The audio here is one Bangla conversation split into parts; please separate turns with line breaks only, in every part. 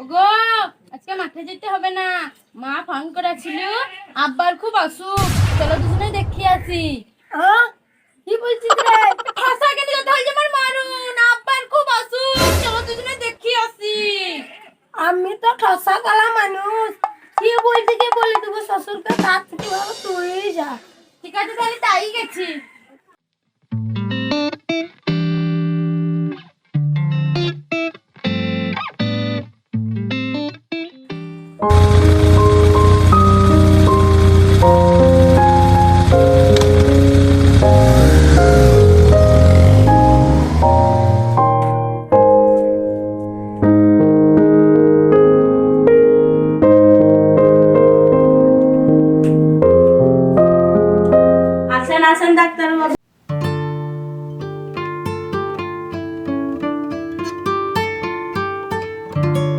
ওগো আজকে মাঠে যেতে হবে না। মা ফোন করেছিল আব্বার খুব অসুখ। চলো দুজনে দেখি আসি।
হ্যাঁ? কি বলছিস রে?
ভাষা কেন কথা হয়েছে আমার মারুন আব্বার খুব অসুখ। চলো দুজনে দেখি আসি।
আমি তো ঠসা গলা মানুষ। কি বলছি কি বলে দেবো? শ্বশুরকে তার থেকে ভালো তুই যা।
ঠিক আছে তাহলে তাই গেছি।
you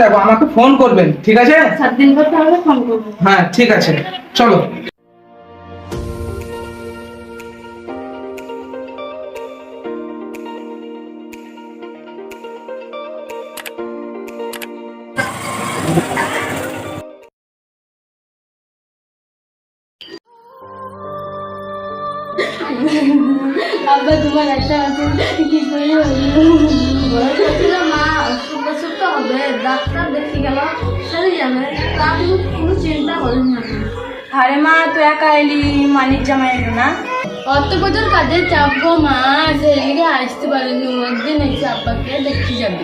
দেখো আমাকে ফোন করবেন ঠিক আছে?
সাত দিন পর তাহলে ফোন করব।
হ্যাঁ ঠিক আছে। চলো।
আব্বা তোমার একটা আছে কি করে হবে ডাক্তার দেখে গেল সেটাই জানে তা তুমি কোনো চিন্তা করেন না।
আরে মা তুই একা এলি মানিক জামাই এলো না?
অত বছর কাজের চাপ গো মা সেদিকে আসতে পারিনি একদিন এসে আব্বাকে দেখতে যাবে।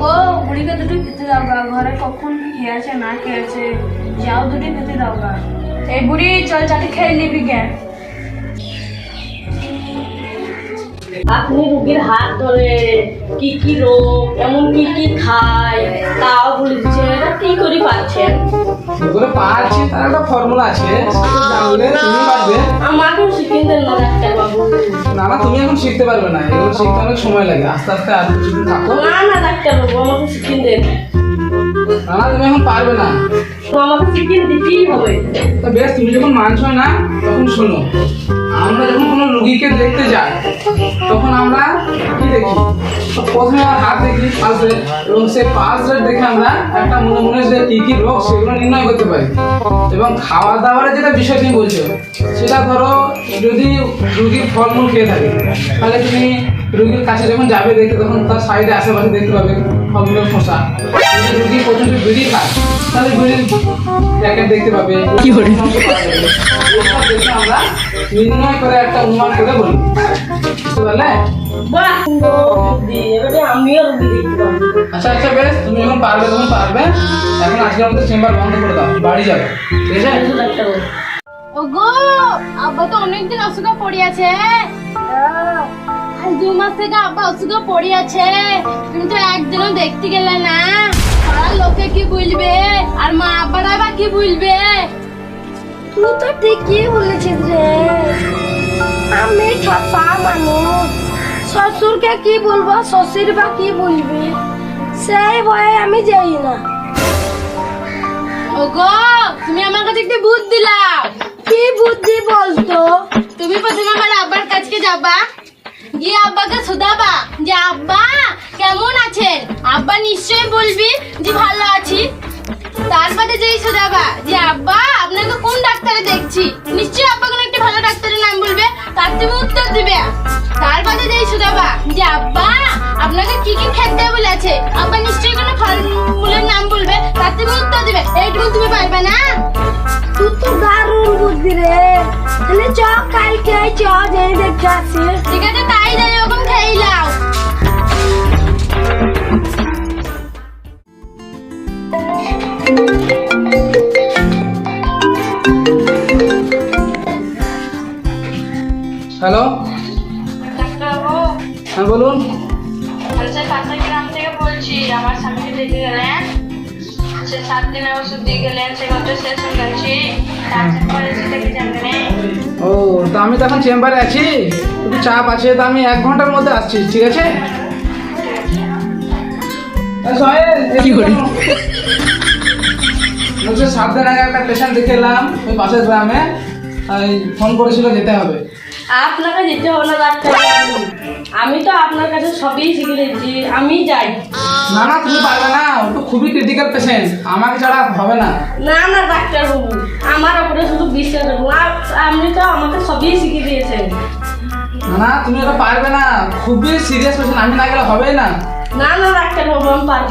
গো বুড়িকে দুটো খেতে দাও গা ঘরে কখন খেয়েছে না খেয়েছে যাও দুটো খেতে দাও গা। এই বুড়ি চল চাটি খেয়ে নিবি কে
আপনি রুগীর হাত ধরে কি কি রোগ এমন কি কি খায় তাও বলে দিচ্ছে এটা কি করে পাচ্ছেন?
যেগুলো পারছি তার একটা ফর্মুলা আছে। জানলে তুমি পারবে।
আমাকেও শিখিয়ে দেন না ডাক্তার বাবু
না না তুমি এখন শিখতে পারবে না। এগুলো শিখতে অনেক সময় লাগে। আস্তে আস্তে আর কিছুদিন থাকো।
না না ডাক্তার বাবু আমাকে শিখিয়ে দেন
না না তুমি এখন পারবে না। বেশ, তুমি যখন না, তখন শোনো। আমরা যখন কোনো রুগীকে দেখতে যাই, তখন আমরা কি দেখি? দেখি এবং দেখে আমরা একটা যে রোগ, সেগুলো নির্ণয় করতে পারি। এবং খাওয়া দাওয়ার যেটা বিষয় তুমি বলছো, সেটা ধরো যদি রুগীর ফলমূল খেয়ে থাকে, তাহলে তুমি রুগীর কাছে যখন যাবে দেখতে, তখন তার সাইডে আশেপাশে দেখতে পাবে ফলমূলের খোসা। রুগী প্রথমে বিড়ি খায় তাহলে বিড়ির প্যাকেট দেখতে পাবে। কি দেখে আমরা নির্ণয় করে একটা অনুমান করে বলি। বুঝতে পারলে?
বাহ! সুন্দর বুদ্ধি। এবারে আমিও রুগী দেখতে পাবো।
আচ্ছা আচ্ছা বেশ তুমি যখন পারবে তখন পারবে। এখন আজকের মধ্যে চেম্বার বন্ধ করে দাও বাড়ি যাবে। ঠিক আছে?
ওগো আব্বা তো অনেকদিন অসুখে পড়ে আছে। আজ দু মাস থেকে আব্বা ওষুধও পড়ে আছে। তুমি তো একদিনও দেখতে গেলে না। লোকে কি বলবে আর মা আব্বারা বা কি বলবে তুই তো ঠিকই বলেছিস রে। আমি ঠাপা মানুষ। শ্বশুরকে কি বলব শ্বশুর বা কি বলবে সেই ভয়ে আমি যাই না। ওগো তুমি আমার কাছে একটু বুদ্ধি দিলাও কি বুদ্ধি বলতো? তুমি প্রথমে আমার আব্বার কাছে যাবা। গিয়ে আব্বাকে শুধাবা, যে আব্বা, কেমন আছেন? আব্বা নিশ্চয়ই বলবি যে ভালো আছি। তারপরে যেই শুধাবা, যে আব্বা, আপনাকে কোন ডাক্তারে দেখছি? তুমি এই দিবে এইটুকু তুমি পারবে না? তুই তো দারুণ বুদ্ধি রে। তাহলে চ কালকে চ যাই দেখতে আসি ঠিক আছে তাই যাই
সে সাত দিনের ওষুধ দিয়ে গেলেন সে গত শেষ হয়ে তারপরে সেটা কি
ও তো আমি তো এখন চেম্বারে আছি। একটু চাপ আছে তো আমি এক ঘণ্টার মধ্যে আসছি ঠিক আছে? সোহেল,
করি?
বলছি সাত দিন আগে একটা পেশেন্ট দেখে এলাম ওই পাশের গ্রামে ফোন করেছিল যেতে হবে।
আপনাকে যেতে হবে না ডাক্তার আমি। তো আপনার কাছে সবই শিখে নিয়েছি আমি যাই।
না না তুমি পারবে না ও তো খুবই ক্রিটিক্যাল পেশেন্ট আমাকে ছাড়া হবে না।
না না ডাক্তার বাবু আমার উপরে শুধু বিশ্বাস রাখুন আপনি তো আমাকে সবই শিখিয়ে দিয়েছেন।
না না তুমি ওটা পারবে না খুবই সিরিয়াস পেশেন্ট আমি না গেলে হবে না।
না না ডাক্তার বাবু আমি পারব।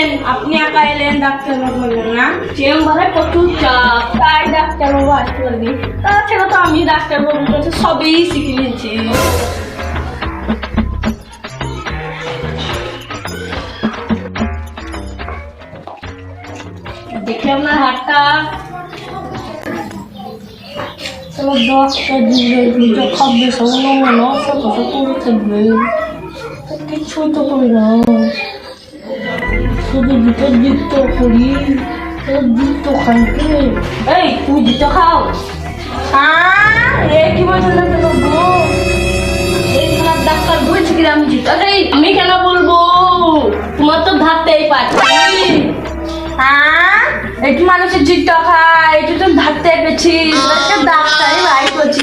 আসেন আপনি একা এলেন, ডাক্তার বাবু বললেন, না? চেম্বারে প্রচুর চাপ, তাই ডাক্তার বাবু আসতে পারবি তাছাড়া তো আমি ডাক্তার বাবুর কাছে সবই শিখে নিয়েছি। দেখি আপনার হাতটা। দশটা দিবে দুটো কিছুই তো করি না। শুধু দুটো দিত করি খাইতে। এই তুমি খাও। হ্যাঁ কি ডাক্তার বলছি কি আমি জিত আমি কেন বলব? তোমার তো ধারতেই পারছি
হ্যাঁ একটু মানুষের জিটটা খায় একটু তো ধারতে পেয়েছিস ডাক্তারই ভাই করছি।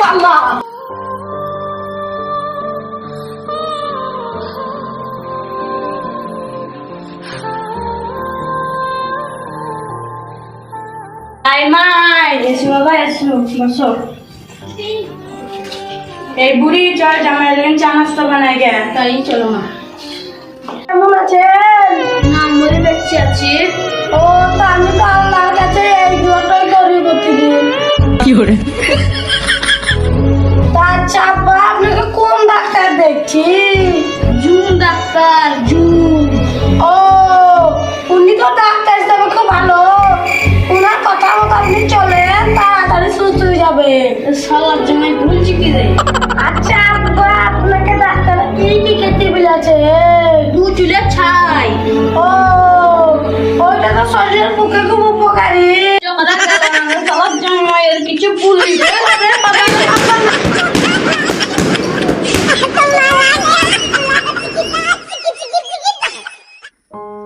পাল্লা আই মাই এসো বাবা এসো বসো এই বুড়ি চল জামাই লেন চা নাস্তা বানাই গে তাই চলো মা কেমন আছেন
না মরে বেঁচে আছি
ও তো আমি তো আল্লাহর কাছে এই দুটোই করি প্রতিদিন
কি করে
আব্বা আপনাকে কোন ডাক্তার দেখছি
জুন ডাক্তার জুম
যাবে?
শালার জন্য বলছি কি রে
আচ্ছা আব্বা আপনাকে ডাক্তার কি কি খেতে বলেছে
দু চুলে ছাই।
ও ওইটা তো শরীরের পক্ষে খুব উপকারী।
শালার জন্য এর কিছু বলি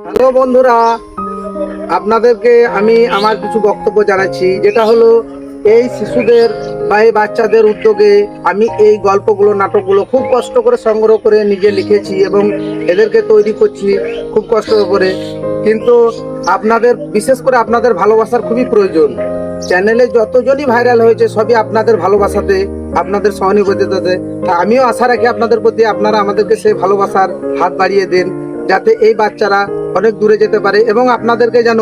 হ্যালো বন্ধুরা আপনাদেরকে আমি আমার কিছু বক্তব্য জানাচ্ছি যেটা হলো এই শিশুদের বা এই বাচ্চাদের উদ্যোগে আমি এই গল্পগুলো, নাটকগুলো খুব কষ্ট করে সংগ্রহ করে নিজে লিখেছি এবং এদেরকে তৈরি করছি খুব কষ্ট করে। কিন্তু আপনাদের, বিশেষ করে আপনাদের ভালোবাসার খুবই প্রয়োজন। চ্যানেলে যতজনই ভাইরাল হয়েছে, সবই আপনাদের ভালোবাসাতে, আপনাদের সহানুভূতিতে। তা আমিও আশা রাখি আপনাদের প্রতি আপনারা আমাদেরকে সেই ভালোবাসার হাত বাড়িয়ে দেন, যাতে এই বাচ্চারা অনেক দূরে যেতে পারে এবং আপনাদেরকে যেন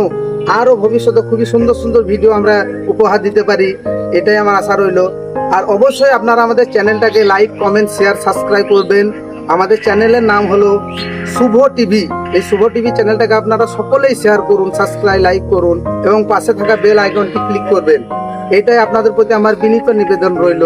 আরও ভবিষ্যতে খুবই সুন্দর সুন্দর ভিডিও আমরা উপহার দিতে পারি, এটাই আমার আশা রইল। আর অবশ্যই আপনারা আমাদের চ্যানেলটাকে লাইক কমেন্ট শেয়ার সাবস্ক্রাইব করবেন। আমাদের চ্যানেলের নাম হলো শুভ টিভি। এই শুভ টিভি চ্যানেলটাকে আপনারা সকলেই শেয়ার করুন সাবস্ক্রাইব লাইক করুন এবং পাশে থাকা বেল আইকনটি ক্লিক করবেন। এটাই আপনাদের প্রতি আমার বিনীত নিবেদন রইল।